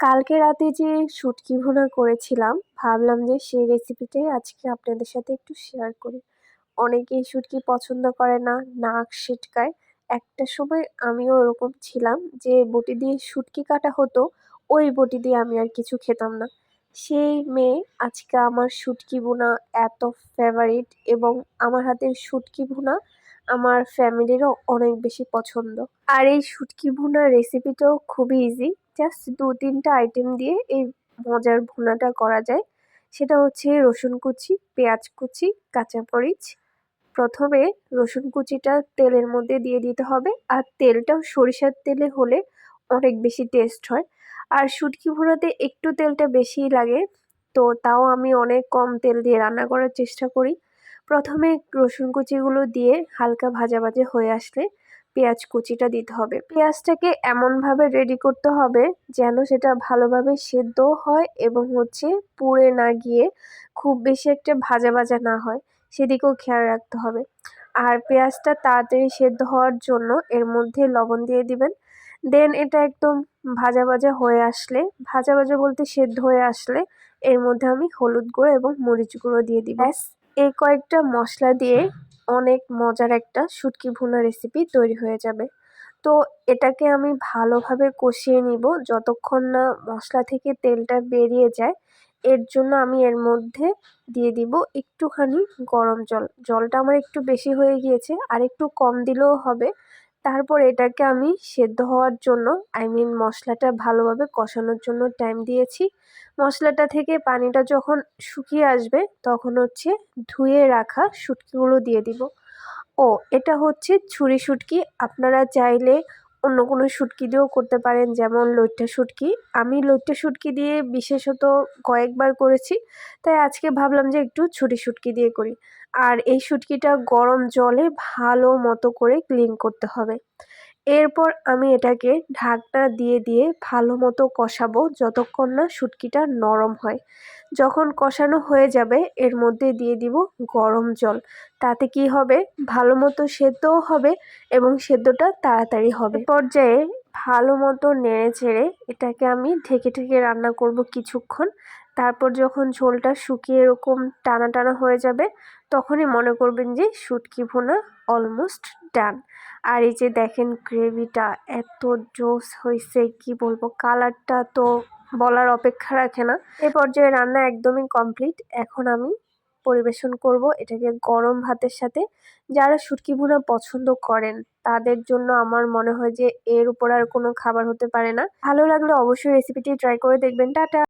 কালকে রাতে যে শুটকি ভুনা করেছিলাম, ভাবলাম যে সেই রেসিপিটাই আজকে আপনাদের সাথে একটু শেয়ার করি। অনেকেই শুটকি পছন্দ করে না, নাক ছিটকায় একটা সময় আমিও ওরকম ছিলাম যে বটি দিয়ে শুটকি কাটা হতো, ওই বটি দিয়ে আমি আর কিছু খেতাম না। সেই মেয়ে আজকে আমার শুটকি ভুনা এত ফেভারিট এবং আমার হাতের শুটকি ভুনা আমার ফ্যামিলিরও অনেক বেশি পছন্দ। আর এই শুটকি ভুনার রেসিপিটাও খুবই ইজি জাস্ট দু তিনটা আইটেম দিয়ে এই মজার ভুনাটা করা যায়। সেটা হচ্ছে রসুন কুচি, পেঁয়াজ কুচি, কাঁচা মরিচ। প্রথমে রসুন কুচিটা তেলের মধ্যে দিয়ে দিতে হবে। আর তেলটাও সরিষার তেলে হলে অনেক বেশি টেস্ট হয়। আর শুটকি ভুনাতে একটু তেলটা বেশিই লাগে, তো তাও আমি অনেক কম তেল দিয়ে রান্না করার চেষ্টা করি। প্রথমে রসুন কুচিগুলো দিয়ে হালকা ভাজা ভাজা হয়ে আসলে পেঁয়াজ কুচিটা দিতে হবে। পেঁয়াজটাকে এমনভাবে রেডি করতে হবে যেন সেটা ভালোভাবে সেদ্ধও হয় এবং হচ্ছে পুড়ে না গিয়ে খুব বেশি একটা ভাজা ভাজা না হয়, সেদিকেও খেয়াল রাখতে হবে। আর পেঁয়াজটা তাড়াতাড়ি সেদ্ধ হওয়ার জন্য এর মধ্যে লবণ দিয়ে দিবেন। দেন এটা একদম ভাজা ভাজা হয়ে আসলে, ভাজা ভাজা বলতে সেদ্ধ হয়ে আসলে এর মধ্যে আমি হলুদ গুঁড়ো এবং মরিচ গুঁড়ো দিয়ে দিই ব্যাস এই কয়েকটা মশলা দিয়ে অনেক মজার একটা শুটকি ভুনা রেসিপি তৈরি হয়ে যাবে। তো এটাকে আমি ভালোভাবে কষিয়ে নিব। যতক্ষণ না মশলা থেকে তেলটা বেরিয়ে যায়, এর জন্য আমি এর মধ্যে দিয়ে দিব একটুখানি গরম জল। জলটা আমার একটু বেশি হয়ে গিয়েছে, আর একটু কম দিলেও হবে। তারপর এটাকে আমি সেদ্ধ হওয়ার জন্য আই মিন মশলাটা ভালোভাবে কষানোর জন্য টাইম দিয়েছি। মশলাটা থেকে পানিটা যখন শুকিয়ে আসবে, তখন হচ্ছে ধুয়ে রাখা শুটকিগুলো দিয়ে দিব। ও, এটা হচ্ছে ছুরি শুটকি। আপনারা চাইলে অন্য কোনো শুটকি দিয়েও করতে পারেন, যেমন লইট্টা শুটকি। আমি লইট্টা শুটকি দিয়ে বিশেষত কয়েকবার করেছি, তাই আজকে ভাবলাম যে একটু ছুটি শুটকি দিয়ে করি। আর এই শুটকিটা গরম জলে ভালো মতো করে ক্লিন করতে হবে। এরপর আমি এটাকে ঢাকনা দিয়ে দিয়ে ভালো মতো কষাবো যতক্ষণ না শুটকিটা নরম হয়। যখন কষানো হয়ে যাবে, এর মধ্যে দিয়ে দিব গরম জল। তাতে কি হবে? ভালো মতো সেদ্ধও হবে এবং সেদ্ধটা তাড়াতাড়ি হবে। পর্যায়ে ভালো মতো নেড়ে চেড়ে এটাকে আমি ঢেকে ঢেকে রান্না করব কিছুক্ষণ। তারপর যখন ঝোলটা শুকিয়ে এরকম টানা টানা হয়ে যাবে, তখনই মনে করবেন যে শুটকি ভুনা অলমোস্ট ডান। আর এই যে দেখেন গ্রেভিটা এত জোস হয়েছে কি বলব, কালারটা তো বলার অপেক্ষা রাখে না। এ পর্যায়ে রান্না একদমই কমপ্লিট। এখন আমি পরিবেশন করব এটাকে গরম ভাতের সাথে। যারা শুটকি ভুনা পছন্দ করেন, তাদের জন্য আমার মনে হয় যে এর উপর আর কোনো খাবার হতে পারে না। ভালো লাগলে অবশ্যই রেসিপিটি ট্রাই করে দেখবেন। টাটা!